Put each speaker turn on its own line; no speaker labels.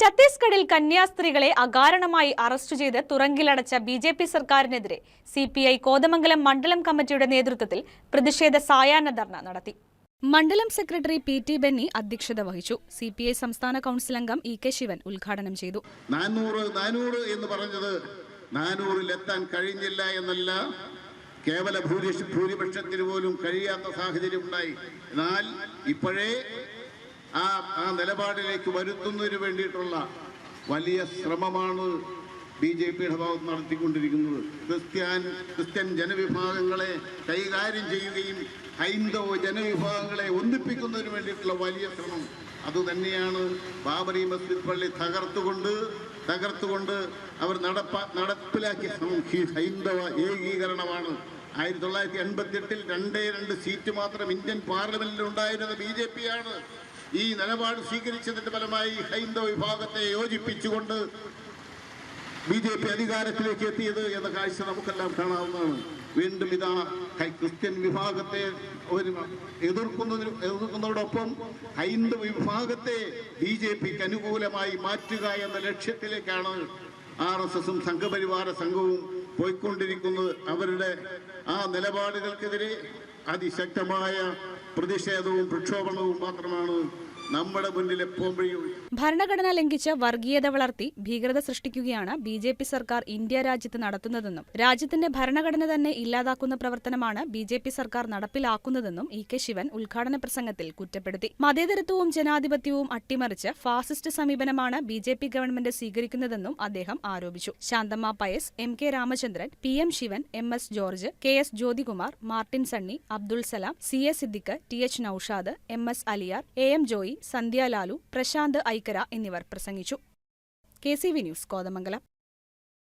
ഛത്തീസ്ഗഡിൽ കന്യാസ്ത്രീകളെ അകാരണമായി അറസ്റ്റ് ചെയ്ത് തുറങ്കിലടച്ച ബി ജെ പി സർക്കാരിനെതിരെ സി പി ഐ കോതമംഗലം മണ്ഡലം കമ്മിറ്റിയുടെ നേതൃത്വത്തിൽ പ്രതിഷേധ സായാഹ്ന ധർണ നടത്തി. മണ്ഡലം സെക്രട്ടറി പി ടി ബെന്നി അധ്യക്ഷത വഹിച്ചു. സി പി ഐ സംസ്ഥാന കൗൺസിൽ അംഗം ഇ കെ ശിവൻ ഉദ്ഘാടനം ചെയ്തു.
എന്ന് പറഞ്ഞത് നാനൂറിലെത്താൻ കഴിഞ്ഞില്ല എന്നല്ല. കേവല ഭൂരിപക്ഷത്തിന് പോലും കഴിയാത്ത സാഹചര്യം ഉണ്ടായി. എന്നാൽ ഇപ്പോഴേ ആ ആ നിലപാടിലേക്ക് വരുത്തുന്നതിന് വേണ്ടിയിട്ടുള്ള വലിയ ശ്രമമാണ് ബി ജെ പിയുടെ ഭാഗത്ത് നടത്തിക്കൊണ്ടിരിക്കുന്നത്. ക്രിസ്ത്യാൻ ക്രിസ്ത്യൻ ജനവിഭാഗങ്ങളെ കൈകാര്യം ചെയ്യുകയും ഹൈന്ദവ ജനവിഭാഗങ്ങളെ ഒന്നിപ്പിക്കുന്നതിന് വേണ്ടിയിട്ടുള്ള വലിയ ശ്രമം. അതുതന്നെയാണ് ബാബറി മസ്ജിദ് പള്ളി തകർത്തുകൊണ്ട് തകർത്തുകൊണ്ട് അവർ നടപ്പ നടപ്പിലാക്കിയ ഹൈന്ദവ ഏകീകരണമാണ്. ആയിരത്തി തൊള്ളായിരത്തി എൺപത്തി എട്ടിൽ രണ്ടേ രണ്ട് സീറ്റ് മാത്രം ഇന്ത്യൻ പാർലമെന്റിൽ ഉണ്ടായിരുന്നത് ബി ജെ പി ആണ്. ഈ നിലപാട് സ്വീകരിച്ചതിന്റെ ഫലമായി ഹൈന്ദവ വിഭാഗത്തെ യോജിപ്പിച്ചുകൊണ്ട് ബി ജെ പി അധികാരത്തിലേക്ക് എത്തിയത് എന്ന കാഴ്ച നമുക്കെല്ലാം കാണാവുന്നതാണ്. വീണ്ടും ഇതാ ക്രിസ്ത്യൻ വിഭാഗത്തെ എതിർക്കുന്നതിന് എതിർക്കുന്നതോടൊപ്പം ഹൈന്ദവ വിഭാഗത്തെ ബി ജെ പിക്ക് അനുകൂലമായി മാറ്റുക എന്ന ലക്ഷ്യത്തിലേക്കാണ് ആർ എസ് എസും സംഘപരിവാര സംഘവും പോയിക്കൊണ്ടിരിക്കുന്നത്. അവരുടെ ആ നിലപാടുകൾക്കെതിരെ അതിശക്തമായ പ്രതിഷേധവും പ്രക്ഷോഭണവും മാത്രമാണ് നമ്മുടെ മുന്നിൽ എപ്പോഴും
ഭരണഘടന ലംഘിച്ച് വർഗീയത വളർത്തി ഭീകരത സൃഷ്ടിക്കുകയാണ് ബി ജെ പി സർക്കാർ ഇന്ത്യ രാജ്യത്ത് നടത്തുന്നതെന്നും രാജ്യത്തിന്റെ ഭരണഘടന തന്നെ ഇല്ലാതാക്കുന്ന പ്രവർത്തനമാണ് ബി ജെ പി സർക്കാർ നടപ്പിലാക്കുന്നതെന്നും ഇ കെ ശിവൻ ഉദ്ഘാടന പ്രസംഗത്തിൽ കുറ്റപ്പെടുത്തി. മതേതരത്വവും ജനാധിപത്യവും അട്ടിമറിച്ച് ഫാസിസ്റ്റ് സമീപനമാണ് ബി ജെ പി ഗവൺമെന്റ് സ്വീകരിക്കുന്നതെന്നും അദ്ദേഹം ആരോപിച്ചു. Shanthamma Pius M K Ramachandran P M Sivan M S George K S Jyothikumar Martin Sunny Abdul Salam C A Siddique T H Noushad M S Aliyar A M Joy Sandhya Lalu Prashanth Aikkara എന്നിവർ പ്രസംഗിച്ചു. K C V news Kothamangalam.